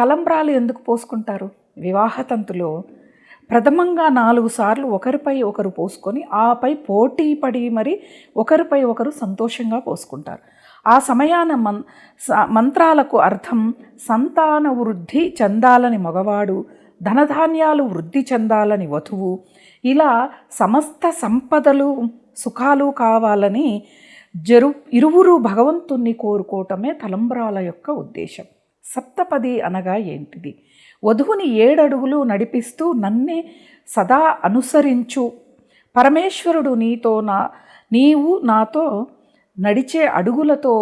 తలంబ్రాలు ఎందుకు పోసుకుంటారు? వివాహతంతులో ప్రథమంగా నాలుగు సార్లు ఒకరిపై ఒకరు పోసుకొని ఆపై పోటీ పడి మరి ఒకరిపై ఒకరు సంతోషంగా పోసుకుంటారు. ఆ సమయాన మన్ స- మంత్రాలకు అర్థం సంతాన వృద్ధి చెందాలని మగవాడు ధనధాన్యాలు వృద్ధి చెందాలని వధువు ఇలా సమస్త సంపదలు సుఖాలు కావాలని జరు ఇరువురు భగవంతుణ్ణి కోరుకోవటమే తలంబ్రాల యొక్క ఉద్దేశం. సప్తపది అనగా ఏంటిది? వధువుని ఏడడుగులు నడిపిస్తూ నన్నే సదా అనుసరించు. పరమేశ్వరుడు నీతో నా నీవు నాతో నడిచే అడుగులతో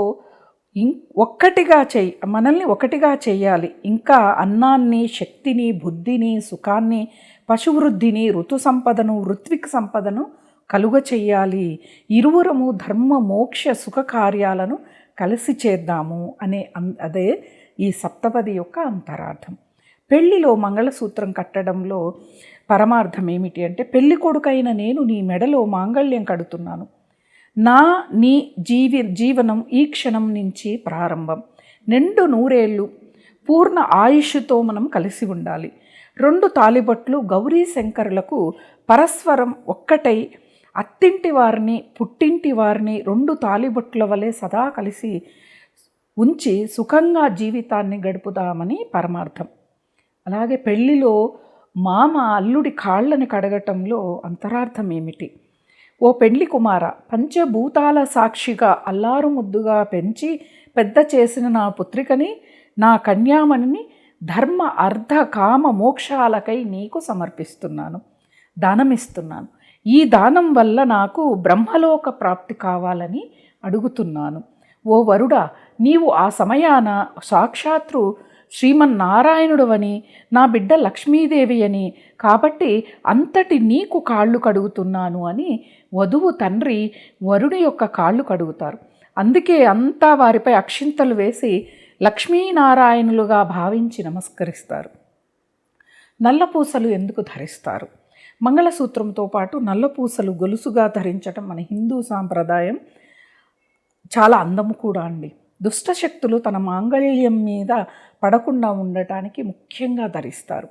ఇం ఒక్కటిగా చెయ్యి మనల్ని ఒకటిగా చేయాలి. ఇంకా అన్నాన్ని శక్తిని బుద్ధిని సుఖాన్ని పశువృద్ధిని ఋతు సంపదను ఋత్విక్ సంపదను కలుగ చెయ్యాలి ఇరువురము ధర్మ మోక్ష సుఖ కార్యాలను కలిసి చేద్దాము అనే అదే ఈ సప్తపది యొక్క అంతరార్థం. పెళ్ళిలో మంగళసూత్రం కట్టడంలో పరమార్థం ఏమిటి అంటే పెళ్ళి కొడుకైన నేను నీ మెడలో మాంగళ్యం కడుతున్నాను. నా నీ జీవి జీవనం ఈ క్షణం నుంచి ప్రారంభం. నిండు నూరేళ్ళు పూర్ణ ఆయుష్తో మనం కలిసి ఉండాలి. రెండు తాలిబట్లు గౌరీ శంకరులకు పరస్పరం ఒక్కటై అత్తింటి వారిని పుట్టింటి వారిని రెండు తాలిబొట్ల వలె సదా కలిసి ఉంచి సుఖంగా జీవితాన్ని గడుపుదామని పరమార్థం. అలాగే పెళ్ళిలో మామ అల్లుడి కాళ్ళని కడగటంలో అంతరార్థం ఏమిటి ఓ పెండ్లి కుమార పంచభూతాల సాక్షిగా అల్లారు ముద్దుగా పెంచి పెద్ద చేసిన నా పుత్రికని నా కన్యామణిని ధర్మ అర్ధ కామ మోక్షాలకై నీకు సమర్పిస్తున్నాను దానమిస్తున్నాను. ఈ దానం వల్ల నాకు బ్రహ్మలోక ప్రాప్తి కావాలని అడుగుతున్నాను. ఓ వరుడా నీవు ఆ సమయాన సాక్షాత్తు శ్రీమన్నారాయణుడవని నా బిడ్డ లక్ష్మీదేవి అని కాబట్టి అంతటి నీకు కాళ్ళు కడుగుతున్నాను అని వధువు తండ్రి వరుడి యొక్క కాళ్ళు కడుగుతారు. అందుకే అంతా వారిపై అక్షింతలు వేసి లక్ష్మీనారాయణులుగా భావించి నమస్కరిస్తారు. నల్లపూసలు ఎందుకు ధరిస్తారు? మంగళసూత్రంతో పాటు నల్లపూసలు గొలుసుగా ధరించడం మన హిందూ సాంప్రదాయం చాలా అందము కూడా అండి. దుష్టశక్తులు తన మాంగళ్యం మీద పడకుండా ఉండటానికి ముఖ్యంగా ధరిస్తారు.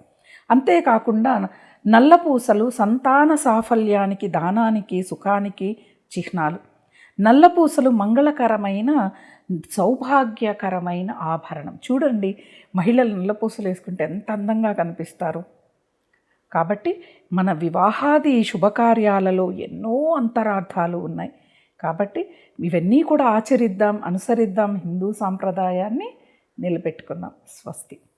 అంతేకాకుండా నల్లపూసలు సంతాన సాఫల్యానికి దానానికి సుఖానికి చిహ్నాలు. నల్లపూసలు మంగళకరమైన సౌభాగ్యకరమైన ఆభరణం. చూడండి మహిళలు నల్లపూసలు వేసుకుంటే ఎంత అందంగా కనిపిస్తారు. కాబట్టి మన వివాహాది శుభకార్యాలలో ఎన్నో అంతరార్థాలు ఉన్నాయి. కాబట్టి ఇవన్నీ కూడా ఆచరిద్దాం అనుసరిద్దాం హిందూ సాంప్రదాయాన్ని నిలబెట్టుకుందాం. స్వస్తి.